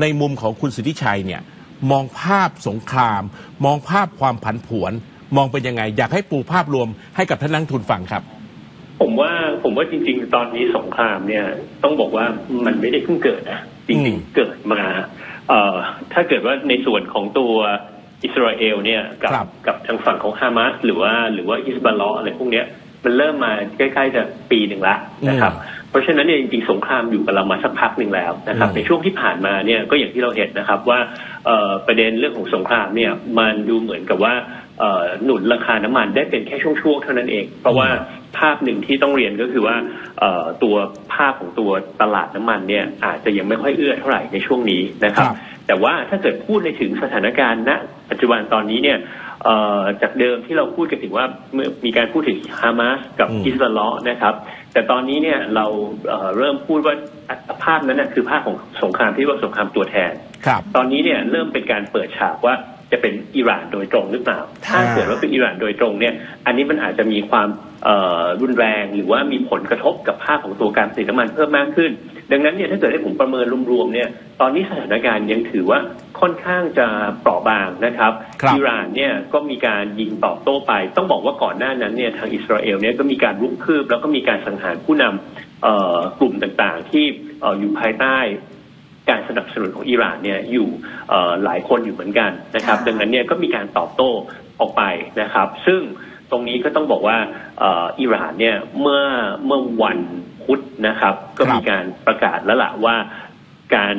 ในมุมของคุณสิทธิชัยเนี่ยมองภาพสงคราม มองภาพความผันผวน มองเป็นยังไง อยากให้ปูภาพรวมให้กับท่านนักลงทุนฟังครับ ผมว่าผมว่าจริง ๆ ตอนนี้สงครามเนี่ย ต้องบอกว่ามันไม่ได้เพิ่งเกิดนะจอืริงมๆเกิดมาเอ่อถ้าเกิดว่าในส่วนของตัวอิสราเอลเนี่ยกับครับกับทางฝั่งของฮามาสหรือว่าหรือว่าอิสบาลออะไรพวกเนี้ยมันเริ่มมาใกล้ๆจะปีหนึ่งละนะครับเพ ราะฉะนั้นเนี่ยจริงๆสงครามอยู่กับเรามาสักพักหนึ่งแล้วนะครับอืมในช่วงที่ผ่านมาเนี่ยก็อย่างที่เราเห็นนะครับว่าเอ่อประเด็นเรื่องของสงครามเนี่ยมันดูเหมือนกับว่าเอ่อหนุนราคาน้ำมันได้เป็นแค่ช่วงๆเท่านั้นเอง เพราะว่าภาพหนึ่งที่ต้องเรียนก็คือว่าเอ่อตัวภาพของตัวตลาดน้ำมันเนี่ยอาจจะยังไม่ค่อยเอื้อเท่าไหร่ในช่วงนี้นะครับครับ แต่ว่าถ้าเกิดพูดในถึงสถานการณ์ณปัจจุบันตอนนี้เนี่ยเอ่อจากเดิมที่เราพูดกันถึงว่าเมื่อมีการพูดถึงฮามาสกับอืมอิสราเอลนะครับ แต่ตอนนี้เนี่ยเราเอ่อเริ่มพูดว่าภาพนั้นนะคือภาพของสงครามที่ว่าสงครามตัวแทน ครับ ตอนนี้เนี่ยเริ่มเป็นการเปิดฉากว่า จะเป็นอิหร่านโดยตรงหรือเปล่า ถ้าอ่าเกิดว่าเป็นอิหร่านโดยตรงเนี่ย อันนี้มันอาจจะมีความเอ่อรุนแรงหรือว่ามีผลกระทบกับภาพของตัวการผลิตน้ำมันเพิ่มมากขึ้น ดังนั้นเนี่ยถ้าเกิดให้ผมประเมินรวมๆเนี่ยตอนนี้สถานการณ์ยังถือว่าค่อนข้างจะเปราะบางนะครับครับอิหร่านเนี่ยก็มีการยิงตอบโต้ไป ต้องบอกว่าก่อนหน้านั้นเนี่ยทางอิสราเอลเนี่ยก็มีการรุกคืบแล้วก็มีการสังหารผู้นำเอ่อกลุ่มต่างๆ ที่เอ่ออยู่ภายใต้ การสนับสนุนของอิหร่านเนี่ยอยู่เอ่อหลายคนอยู่เหมือนกันนะครับค่ะดังนั้นเนี่ยก็มีการตอบโต้ออกไปนะครับ ซึ่งตรงนี้ก็ต้องบอกว่าเอ่ออิหร่านเนี่ยเมื่อเมื่อวันพุธนะครับ ก็มีการประกาศแล้วล่ะว่าการ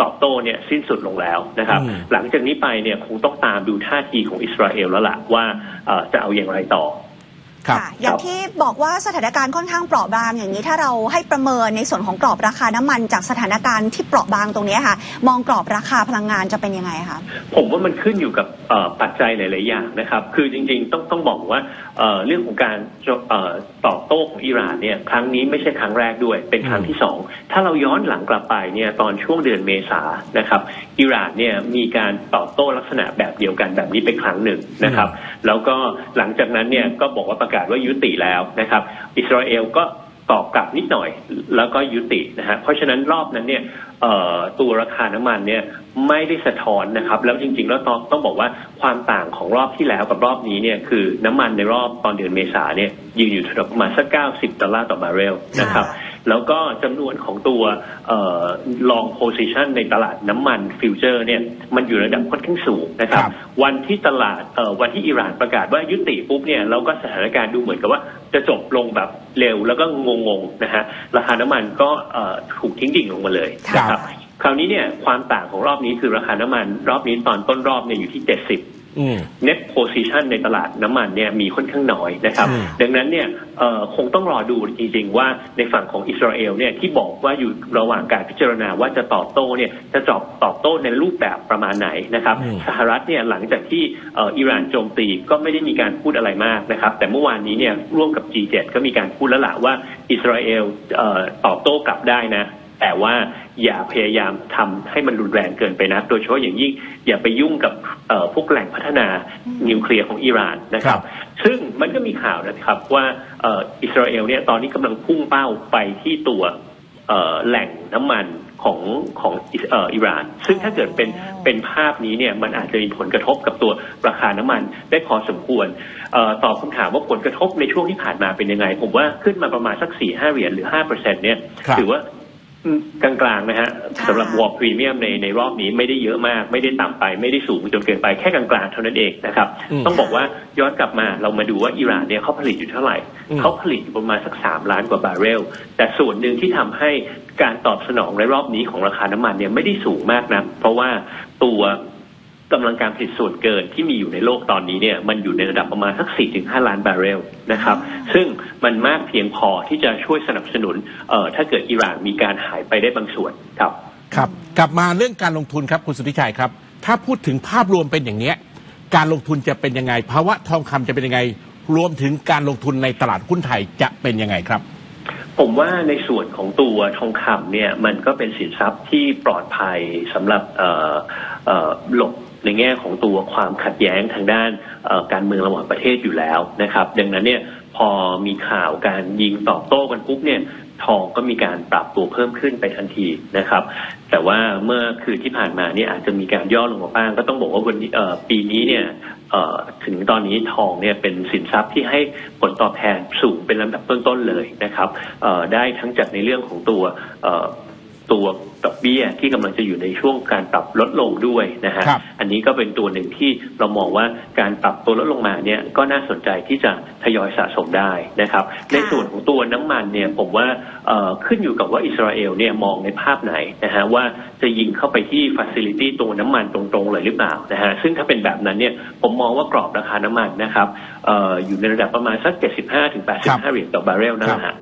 ตอบโต้เนี่ยสิ้นสุดลงแล้วนะครับอืมหลังจากนี้ไปเนี่ยคงต้องตามดูท่าทีของอิสราเอลแล้วล่ะว่าเอ่อจะเอาอย่างไรต่อ ครับค่ะอย่างที่บอกว่าสถานการณ์ค่อนข้างเปราะบางอย่างนี้ถ้าเราให้ประเมินในส่วนของกรอบราคาน้ำมันจากสถานการณ์ที่เปราะบางตรงนี้ค่ะ มองกรอบราคาพลังงานจะเป็นยังไงคะผมว่ามันขึ้นอยู่กับเอ่อปัจจัยหลาย ๆ อย่างนะครับ คือจริง ๆ ต้องต้องบอกว่าเอ่อเรื่องของการเอ่อตอบโต้ของอิหร่านเนี่ยครั้งนี้ไม่ใช่ครั้งแรกด้วย เป็นครั้งที่สองถ้าเราย้อนหลังกลับไปเนี่ยตอนช่วงเดือนเมษานะครับอิหร่านเนี่ยมีการตอบโต้ลักษณะแบบเดียวกันแบบนี้เป็นครั้งหนึ่งนะครับ แล้วก็หลังจากนั้นเนี่ยก็บอกว่าประกาศว่ายุติแล้วนะครับ อิสราเอลก็ตอบกลับนิดหน่อยแล้วก็ยุตินะฮะเพราะฉะนั้นรอบนั้นเนี่ยตัวราคาน้ำมันเนี่ยไม่ได้สะท้อนนะครับ แล้วจริง ๆ แล้วต้องต้องบอกว่าความต่างของรอบที่แล้วกับรอบนี้เนี่ยคือน้ำมันในรอบตอนเดือนเมษาเนี่ยยืนอยู่ที่ประมาณสักเก้าสิบดอลลาร์ต่อบาร์เรลนะครับ แล้วก็จำนวนของตัวเอ่อ long position ในตลาดน้ำมันฟิวเจอร์เนี่ยมันอยู่ระดับค่อนข้างสูงนะครับครับวันที่ตลาดเอ่อวันที่อิหร่านประกาศว่ายุติปุ๊บเนี่ยเราก็สถานการณ์ดูเหมือนกับว่าจะจบลงแบบเร็วแล้วก็งงๆนะฮะราคาน้ำมันก็เอ่อถูกทิ้งดิ่งลงมาเลยครับนะครับคราวนี้เนี่ยความต่างของรอบนี้คือราคาน้ำมันรอบนี้ตอนต้นรอบเนี่ยอยู่ที่ 70อืม net position ในตลาดน้ำมันเนี่ยมีค่อนข้างน้อยนะครับอืมดังนั้นเนี่ยเอ่อคงต้องรอดูจริงๆว่าในฝั่งของอิสราเอลเนี่ยที่บอกว่าอยู่ระหว่างการพิจารณาว่าจะตอบโต้เนี่ยจะตอบตอบโต้ในรูปแบบประมาณไหนนะครับอืมสหรัฐเนี่ยหลังจากที่เอ่ออิหร่านโจมตีก็ไม่ได้มีการพูดอะไรมากนะครับ แต่เมื่อวานนี้เนี่ยร่วมกับ G7 ก็มีการพูดแล้วล่ะว่าอิสราเอลเอ่อตอบโต้กลับได้นะ แต่ว่าอย่าพยายามทำให้มันรุนแรงเกินไปนะโดยเฉพาะอย่างยิ่งอย่าไปยุ่งกับเอ่อพวกแหล่งพัฒนานิวเคลียร์ของอิหร่านนะครับ ซึ่งมันก็มีข่าวนะครับว่าเอ่ออิสราเอลเนี่ยตอนนี้กำลังพุ่งเป้าไปที่ตัวเอ่อแหล่งน้ำมันของของอิสเอ่ออิหร่าน ซึ่งถ้าเกิดเป็นเป็นภาพนี้เนี่ยมันอาจจะมีผลกระทบกับตัวราคาน้ำมันได้พอสมควรเอ่อตอบคำถามว่าผลกระทบในช่วงที่ผ่านมาเป็นยังไง ผมว่าขึ้นมาประมาณสักสี่ห้าเหรียญหรือห้าเปอร์เซ็นเนี่ยครับถือว่าอืม กลางๆนะฮะค่ะสำหรับวอลพรีเมียมในในรอบนี้ไม่ได้เยอะมาก ไม่ได้ต่ำไป ไม่ได้สูงจนเกินไปแค่กลางๆเท่านั้นเองนะครับอืมต้องบอกว่าย้อนกลับมาเรามาดูว่าอิหร่านเนี่ยเขาผลิตอยู่เท่าไหร่อืมเขาผลิตอยู่ประมาณสักสามล้านกว่าบาร์เรล แต่ส่วนหนึ่งที่ทำให้การตอบสนองในรอบนี้ของราคาน้ำมันเนี่ยไม่ได้สูงมากนะเพราะว่าตัว กำลังการผลิตส่วนเกินที่มีอยู่ในโลกตอนนี้เนี่ยมันอยู่ในระดับประมาณสัก 4-5 ล้านบาร์เรลนะครับ ซึ่งมันมากเพียงพอที่จะช่วยสนับสนุนเอ่อถ้าเกิดอิหร่านมีการหายไปได้บางส่วนครับครับ กลับมาเรื่องการลงทุนครับคุณสุทธิชัยครับ ถ้าพูดถึงภาพรวมเป็นอย่างเนี้ยการลงทุนจะเป็นยังไงภาวะทองคำจะเป็นยังไง รวมถึงการลงทุนในตลาดหุ้นไทยจะเป็นยังไงครับผมว่าในส่วนของตัวทองคำเนี่ยมันก็เป็นสินทรัพย์ที่ปลอดภัยสำหรับเอ่อเอ่อหลบ ในแง่ของตัวความขัดแย้งทางด้านการเมืองระหว่างประเทศอยู่แล้วนะครับ ดังนั้นเนี่ยพอมีข่าวการยิงตอบโต้กันปุ๊บเนี่ยทองก็มีการปรับตัวเพิ่มขึ้นไปทันทีนะครับ แต่ว่าเมื่อคืนที่ผ่านมาเนี่ยอาจจะมีการย่อลงมาบ้าง ก็ต้องบอกว่าวันนี้ปีนี้เนี่ยถึงตอนนี้ทองเนี่ยเป็นสินทรัพย์ที่ให้ผลตอบแทนสูงเป็นลำดับต้นๆเลยนะครับได้ทั้งจากในเรื่องของตัว ตัวดอกเบี้ยที่กำลังจะอยู่ในช่วงการปรับลดลงด้วยนะฮะครับอันนี้ก็เป็นตัวหนึ่งที่เรามองว่าการปรับตัวลดลงมาเนี่ยก็น่าสนใจที่จะทยอยสะสมได้นะครับ ในส่วนของตัวน้ำมันเนี่ยผมว่าเอ่อขึ้นอยู่กับว่าอิสราเอลเนี่ยมองในภาพไหนนะฮะว่าจะยิงเข้าไปที่ฟ a ซิลิตี้ตัวน้ำมันตรงๆเลยหรือเปล่านะฮะซึ่งถ้าเป็นแบบนั้นเนี่ยผมมองว่ากรอบราคาน้ำมันนะครับเอออยู่ในระดับประมาณสัก 75-85 เหรียญต่อบาร์เรลนั่นแหละฮะ